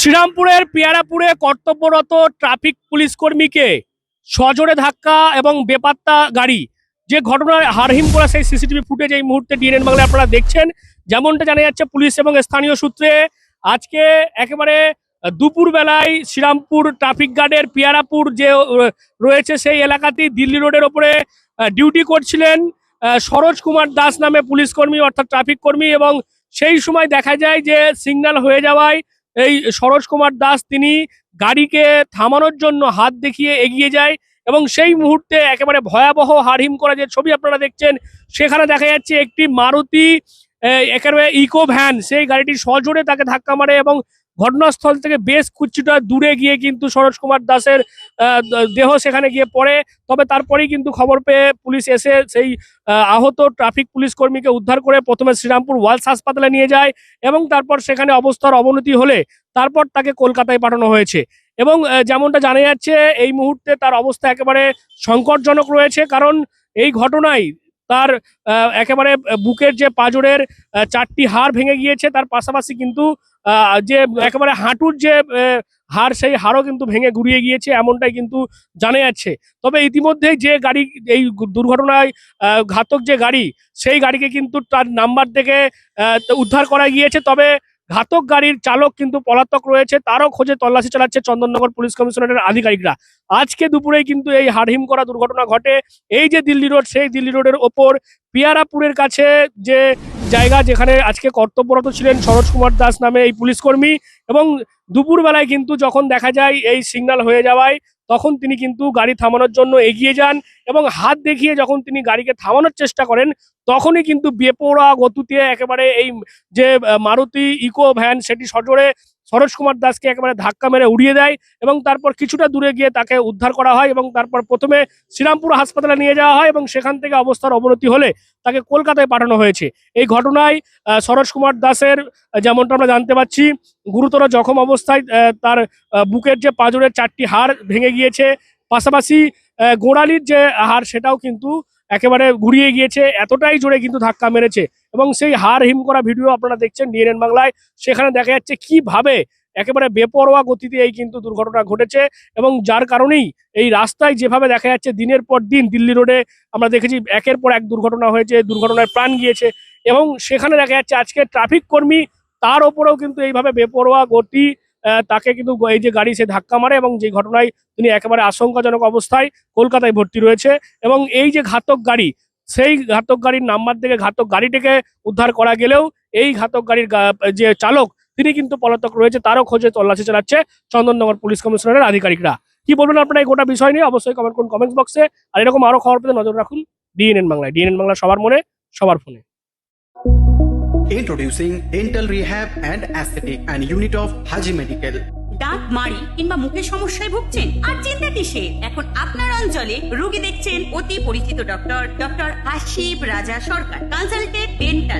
শ্রীরামপুরের পিয়ারাপুরে কর্তব্যরত traffic police কর্মীকে সজোরে ধাক্কা এবং বেপাত্তা গাড়ি। যে ঘটনার হারহিম করা সেই সিসিটিভি ফুটেজ এই মুহূর্তে ডিএনএন বাংলায় আপনারা দেখছেন। যেমনটা জানা যাচ্ছে পুলিশ এবং স্থানীয় সূত্রে, আজকে একেবারে দুপুর বেলায় শ্রীরামপুর ট্রাফিক গার্ডের পিয়ারাপুর যে রয়েছে সেই এলাকাতেই দিল্লি রোডের ওপরে ডিউটি করছিলেন সরোজ কুমার দাস নামে পুলিশ কর্মী অর্থাৎ ট্রাফিক কর্মী এবং সেই সময় দেখা যায় যে সিগন্যাল হয়ে যাওয়ায় এই সরোজ কুমার দাস তিনি গাড়িকে থামানোর জন্য হাত দেখিয়ে এগিয়ে যায় এবং সেই মুহূর্তে একেবারে ভয়াবহ হারহিম করা যে ছবি আপনারা দেখছেন, সেখানে দেখা যাচ্ছে একটি মারুতি একেবারে ইকো ভ্যান সেই গাড়িটি সজোরে তাকে ধাক্কা মারে এবং ঘটনাস্থল থেকে বেশ কিছুটা দূরে গিয়ে কিন্তু সরোজ কুমার দাসের দেহ সেখানে গিয়ে পড়ে। তবে তারপরেই কিন্তু খবর পেয়ে পুলিশ এসে সেই আহত ট্রাফিক পুলিশ কর্মীকে উদ্ধার করে প্রথমে শ্রীরামপুর ওয়ালস হাসপাতালে নিয়ে যায় এবং তারপর সেখানে অবস্থার অবনতি হলে তারপর তাকে কলকাতায় পাঠানো হয়েছে। এবং যেমনটা জানা যাচ্ছে, এই মুহূর্তে তার অবস্থা একেবারে সংকটজনক রয়েছে কারণ এই ঘটনায় তার একেবারে বুকের যে পাজরের চারটি হাড় ভেঙে গিয়েছে, তার পাশাপাশি কিন্তু যে একেবারে হাঁটুর যে হার হাড়, সেই হাড়ও কিন্তু ভেঙে গুড়িয়ে গিয়েছে, এমনটাই কিন্তু জানা যাচ্ছে। তবে ইতিমধ্যেই যে গাড়ি, এই দুর্ঘটনায় ঘাতক যে গাড়ি, সেই গাড়িকে কিন্তু তার নাম্বার থেকে উদ্ধার করা গিয়েছে। তবে ঘাতক গাড়ির চালক কিন্তু পলাতক রয়েছে, তারও খোঁজে তল্লাশি চালাচ্ছে চন্দননগর পুলিশ কমিশনারের আধিকারিকরা। আজকে দুপুরেই কিন্তু এই হাড়হিম করা দুর্ঘটনা ঘটে। এই যে দিল্লি রোড, সেই দিল্লি রোডের ওপর পিয়ারাপুরের কাছে যে জায়গা যেখানে আজকে কর্তব্যরত ছিলেন সরোজ কুমার দাস নামে এই পুলিশ কর্মী এবং দুপুরবেলায় কিন্তু যখন দেখা যায় এই সিগন্যাল হয়ে যাওয়ায়, তখন তিনি কিন্তু গাড়ি থামানোর জন্য এগিয়ে যান এবং হাত দেখিয়ে যখন তিনি গাড়িকে থামানোর চেষ্টা করেন, তখনই কিন্তু বেপোড়া গতুতে একেবারে এই যে মারুতি ইকো ভ্যান সেটি সজোরে সরোজ কুমার দাসকে একেবারে ধাক্কা মেরে উড়িয়ে দেয় এবং তারপর কিছুটা দূরে গিয়ে তাকে উদ্ধার করা হয় এবং তারপর প্রথমে শ্রীরামপুর হাসপাতালে নিয়ে যাওয়া হয় এবং সেখান থেকে অবস্থার অবনতি হলে তাকে কলকাতায় পাঠানো হয়েছে। এই ঘটনায় সরোজ কুমার দাসের যেমনটা আমরা জানতে পাচ্ছি, গুরুতর জখম অবস্থায় তার বুকের যে পাঁজরের চারটি হাড় ভেঙে গিয়েছে। পাশাপাশি গোড়ালির যে হাড় সেটাও কিন্তু একেবারে ঘুরিয়ে গিয়েছে। এতটাই জোরে কিন্তু ধাক্কা মেরেছে। এবং সেই হাড় হিম করা ভিডিও আপনারা দেখছেন ডিএনএন বাংলায়। সেখানে দেখা যাচ্ছে কীভাবে একেবারে বেপরোয়া গতিতে এই কিন্তু দুর্ঘটনা ঘটেছে এবং যার কারণেই এই রাস্তায় যেভাবে দেখা যাচ্ছে দিনের পর দিন দিল্লি রোডে আমরা দেখেছি একের পর এক দুর্ঘটনা হয়েছে, দুর্ঘটনায় প্রাণ গিয়েছে এবং সেখানে দেখা যাচ্ছে আজকে ট্রাফিক কর্মী তার ওপরেও কিন্তু এইভাবে বেপরোয়া গতি তাকে কিন্তু এই যে গাড়ি সে ধাক্কা মারে এবং যে ঘটনায় তিনি একেবারে আশঙ্কাজনক অবস্থায় কলকাতায় ভর্তি রয়েছে এবং এই যে ঘাতক গাড়ি সেই ঘাতক গাড়ির নাম্বার থেকে ঘাতক গাড়িটিকে উদ্ধার করা গেলেও এই ঘাতক গাড়ির যে চালক, তিনি কিন্তু পলাতক রয়েছে, তারও খোঁজে তল্লাশি চালাচ্ছে চন্দননগর পুলিশ কমিশনারের আধিকারিকরা। কি বলবেন আপনারা এই গোটা বিষয় নিয়ে? অবশ্যই কমেন্ট করুন কমেন্টস বক্সে আর এরকম আরও খবর পেতে নজর রাখুন ডিএনএন বাংলায়। ডিএনএন বাংলা সবার মনে, সবার ফোনে। Introducing Dental Rehab and Aesthetic and Unit of Haji Medical. দাঁত, মাড়ি কিংবা মুখের সমস্যায় ভুগছেন? আর চিন্তা কিসে এখন আপনার অঞ্চলে রোগী দেখছেন অতি পরিচিত ডক্টর ডক্টর আশিব রাজা সরকার। Consulted dental